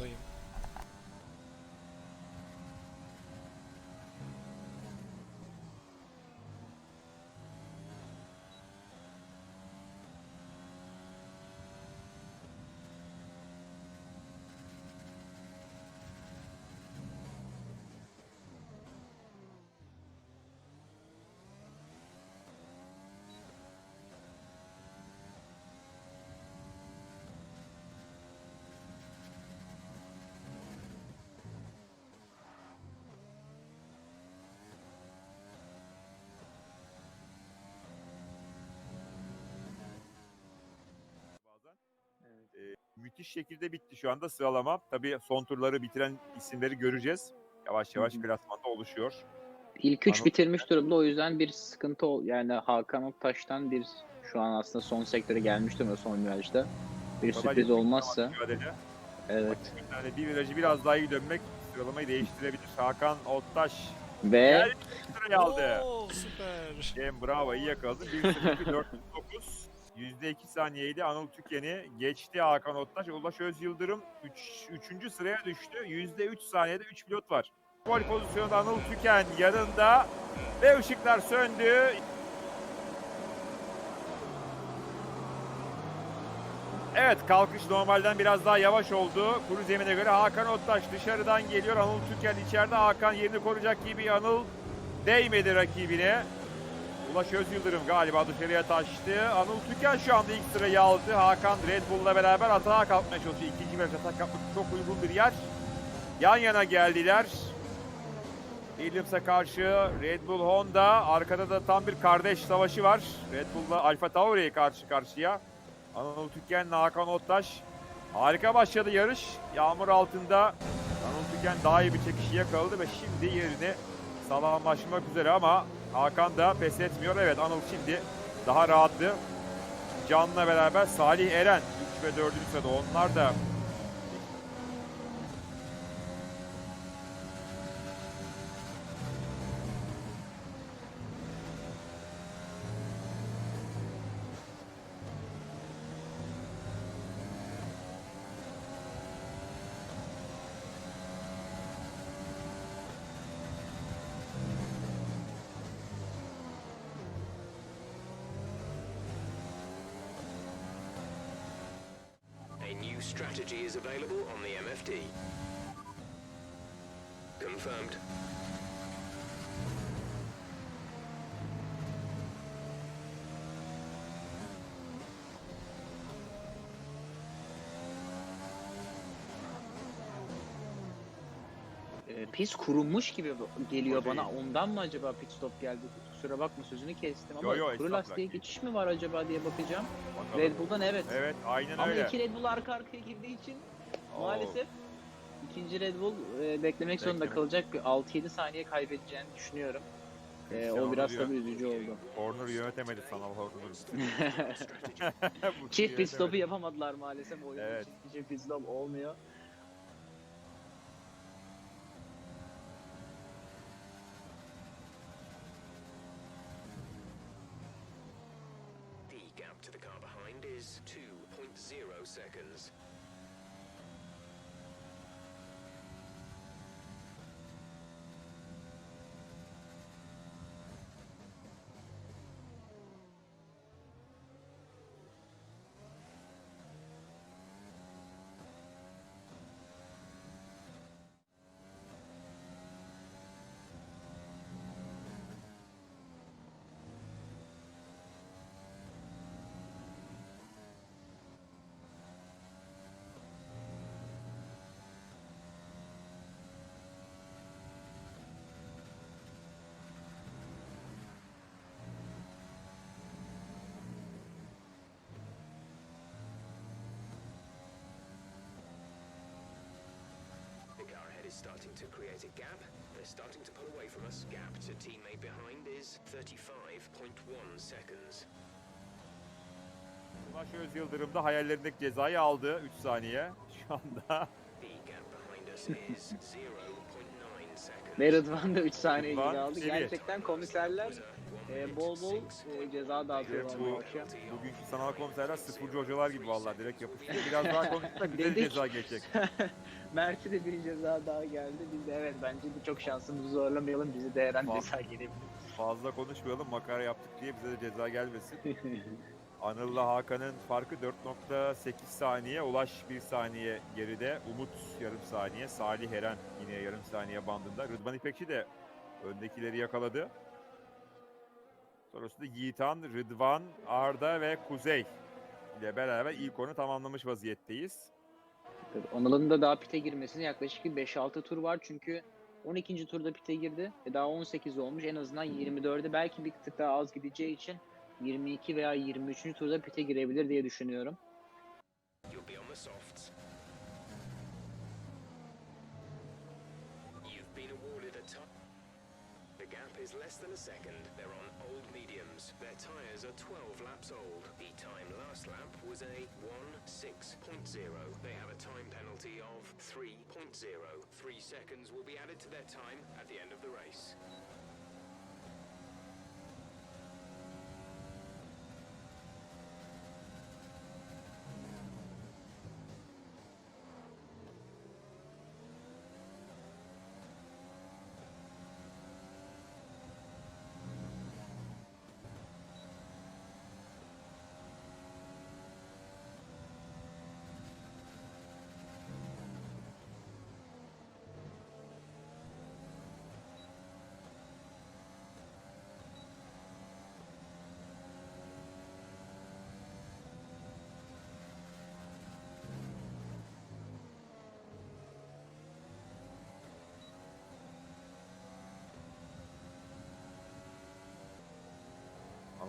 buradayım. Müthiş şekilde bitti şu anda sıralama. Tabii son turları bitiren isimleri göreceğiz. Yavaş yavaş Hı hı. klasmanda oluşuyor. İlk üç Anladım. bitirmiş durumda o yüzden bir sıkıntı ol yani Hakan Oktaş'tan bir şu an aslında son sektöre gelmiş durumda son virajda. Bir Ama sürpriz olmazsa evet. Yani bir virajı biraz daha iyi dönmek sıralamayı değiştirebilir. Hakan Ottaş Ve Gel. sırayı aldı. Oo, süper. Cem bravo iyi yakaladı. 1.02.409 %2 saniyeydi. Anıl Tüken'i geçti Hakan Ottaş. Ulaş Öz Yıldırım 3. Üç, sıraya düştü. %3 saniyede 3 pilot var. Gol pozisyonunda Anıl Tüken yanında ve ışıklar söndü. Evet kalkış normalden biraz daha yavaş oldu. Kuru zemine göre Hakan Ottaş dışarıdan geliyor. Anıl Tüken içeride. Hakan yerini koruyacak gibi Anıl değmedi rakibine. Ulaş Öz Yıldırım galiba dışarıya taştı. Anıl Tüken şu anda ilk sırayı aldı. Hakan Red Bull'la beraber atağa kalkmaya çalışıyor. İkinci viraj atak yapmak çok uygun bir yer. Yan yana geldiler. Williams'a karşı Red Bull Honda. Arkada da tam bir kardeş savaşı var. Red Bull'la Alfa Tauri'ye karşı karşıya. Anıl Tüken'le Hakan Ottaş. Harika başladı yarış. Yağmur altında Anıl Tüken daha iyi bir çekişi yakaladı ve şimdi yerini sağlamlaşmak üzere ama Hakan da pes etmiyor. Evet Anıl şimdi daha rahattı. Can'la beraber Salih Eren 3 ve 4. sırada onlar da strategy is available on the MFD. Confirmed. E, pis kurumuş gibi geliyor bana. Ondan mı acaba pit stop geldi? Kusura bakma sözünü kestim ama Yo, yo, kuru lastiğe geçiş mi var acaba diye bakacağım. bakalım. Red Bull'dan evet. Evet aynen Ama öyle. iki Red Bull arka arkaya girdiği için Oo. maalesef ikinci Red Bull e, beklemek zorunda kalacak. Bir 6-7 saniye kaybedeceğini düşünüyorum. E, Cristiano o biraz tabii üzücü oldu. Corner yönetemedi sanal corner. Bu Çift pit stopu yapamadılar maalesef oyun Evet. Çift pit stop olmuyor. To the car behind is 2.0 seconds. Starting to create a gap. They're starting to pull away from us. Gap to teammate behind is 35.1 seconds. Ulaş Öz Yıldırım da hayallerindeki cezayı aldı 3 saniye. Şu anda The gap behind us is 0.9 seconds. Ve Rıdvan da 3 saniye geri aldı. Gerçekten komiserler e, bol bol e, ceza dağıtıyorlar bu- bu akşam. Bugünkü sanal komiserler sıfırcı hocalar gibi vallahi direkt yapıştırıyor. Biraz daha konuşsak bize de ceza gelecek. Mert'e de bir ceza daha geldi. Biz de evet bence de çok şansımızı zorlamayalım. Bize de her an ceza gelebilir. Fazla konuşmayalım makara yaptık diye bize de ceza gelmesin. Anıl'la Hakan'ın farkı 4.8 saniye. Ulaş 1 saniye geride. Umut yarım saniye. Salih Eren yine yarım saniye bandında. Rıdvan İpekçi de öndekileri yakaladı. Sonrasında Yiğitan, Rıdvan, Arda ve Kuzey ile beraber ilk onu tamamlamış vaziyetteyiz. Tabii, Anıl'ın da daha pite girmesine yaklaşık bir 5-6 tur var çünkü 12. turda pite girdi ve daha 18 olmuş. En azından 24'e belki bir tık daha az gideceği için 22 veya 23. turda pite girebilir diye düşünüyorum. You've been awarded a time. Gap is less than a second. They're on old mediums. Their tyres are 12 laps old. The time last lap was a 1.6.0. They have a time penalty of 3.0. Three seconds will be added to their time at the end of the race.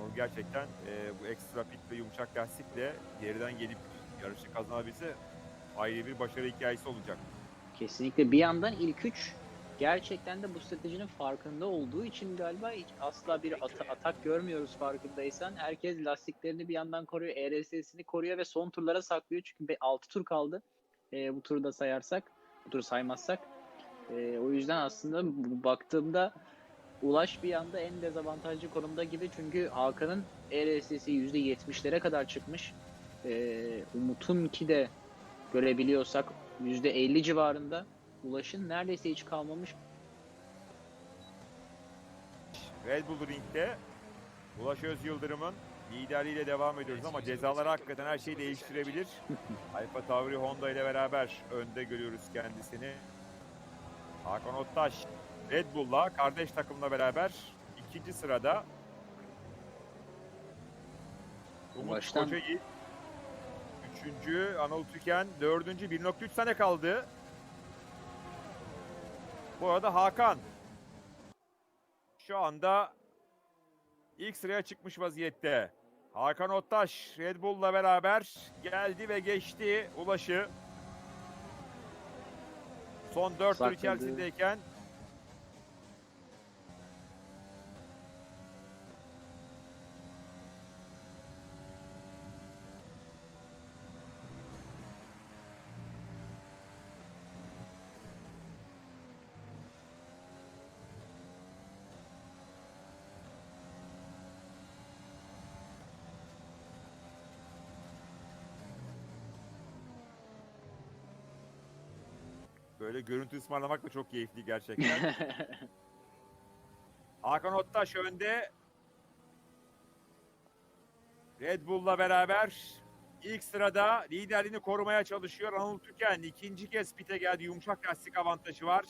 Anıl gerçekten e, bu ekstra pit ve yumuşak lastikle geriden gelip yarışı kazanabilse ayrı bir başarı hikayesi olacak. Kesinlikle bir yandan ilk üç gerçekten de bu stratejinin farkında olduğu için galiba hiç asla bir ata- atak görmüyoruz farkındaysan. Herkes lastiklerini bir yandan koruyor, ERS'sini koruyor ve son turlara saklıyor. Çünkü 6 tur kaldı e, bu turda sayarsak, bu turu saymazsak. E, o yüzden aslında bu- baktığımda Ulaş bir yanda en dezavantajlı konumda gibi çünkü Hakan'ın ERS'si %70'lere kadar çıkmış. E, Umut'un ki de görebiliyorsak %50 civarında. Ulaş'ın neredeyse hiç kalmamış. Red Bull Ring'de Ulaş Öz Yıldırım'ın liderliğiyle devam ediyoruz ama cezalar hakikaten her şeyi değiştirebilir. Alfa Tauri Honda ile beraber önde görüyoruz kendisini. Hakan Ottaş Red Bull'la kardeş takımla beraber ikinci sırada. Umut Baştan- üçüncü, Anıl Tüken dördüncü, 1.3 sene kaldı. Bu arada Hakan şu anda ilk sıraya çıkmış vaziyette. Hakan Ottaş Red Bull'la beraber geldi ve geçti Ulaş'ı. Son 4 tur içerisindeyken böyle görüntü ısmarlamak da çok keyifli gerçekten. Hakan Ottaş önde. Red Bull'la beraber ilk sırada liderliğini korumaya çalışıyor. Anıl Tüken ikinci kez pite geldi. Yumuşak lastik avantajı var.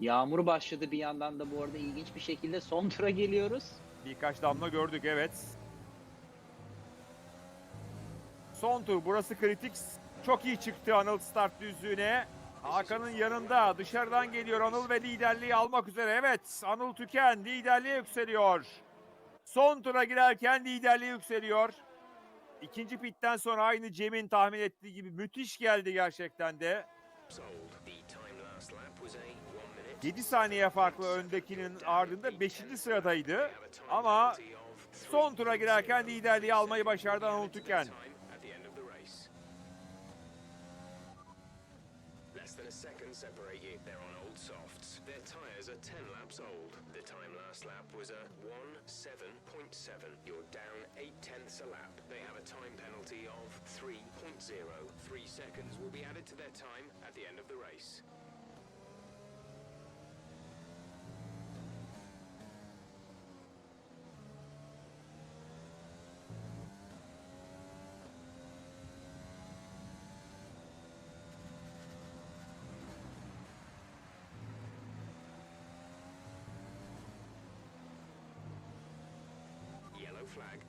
Yağmur başladı bir yandan da bu arada ilginç bir şekilde son tura geliyoruz. Birkaç damla gördük evet. Son tur burası kritik. Çok iyi çıktı Anıl start düzlüğüne. Hakan'ın yanında dışarıdan geliyor Anıl ve liderliği almak üzere. Evet Anıl Tüken liderliğe yükseliyor. Son tura girerken liderliğe yükseliyor. İkinci pitten sonra aynı Cem'in tahmin ettiği gibi müthiş geldi gerçekten de. Sold. The time last lap was a 1 minute. 7 saniye farklı öndekinin ardında 5. sıradaydı. Ama son tura girerken liderliği almayı başardı Anıl Tüken. Than a second separate you. They're on old softs. Their tyres are 10 laps old. The time last lap was a 1.7.7. You're down 8 tenths a lap. They have a time penalty of 3.0. Three seconds will be added to their time at the end of the race. flag.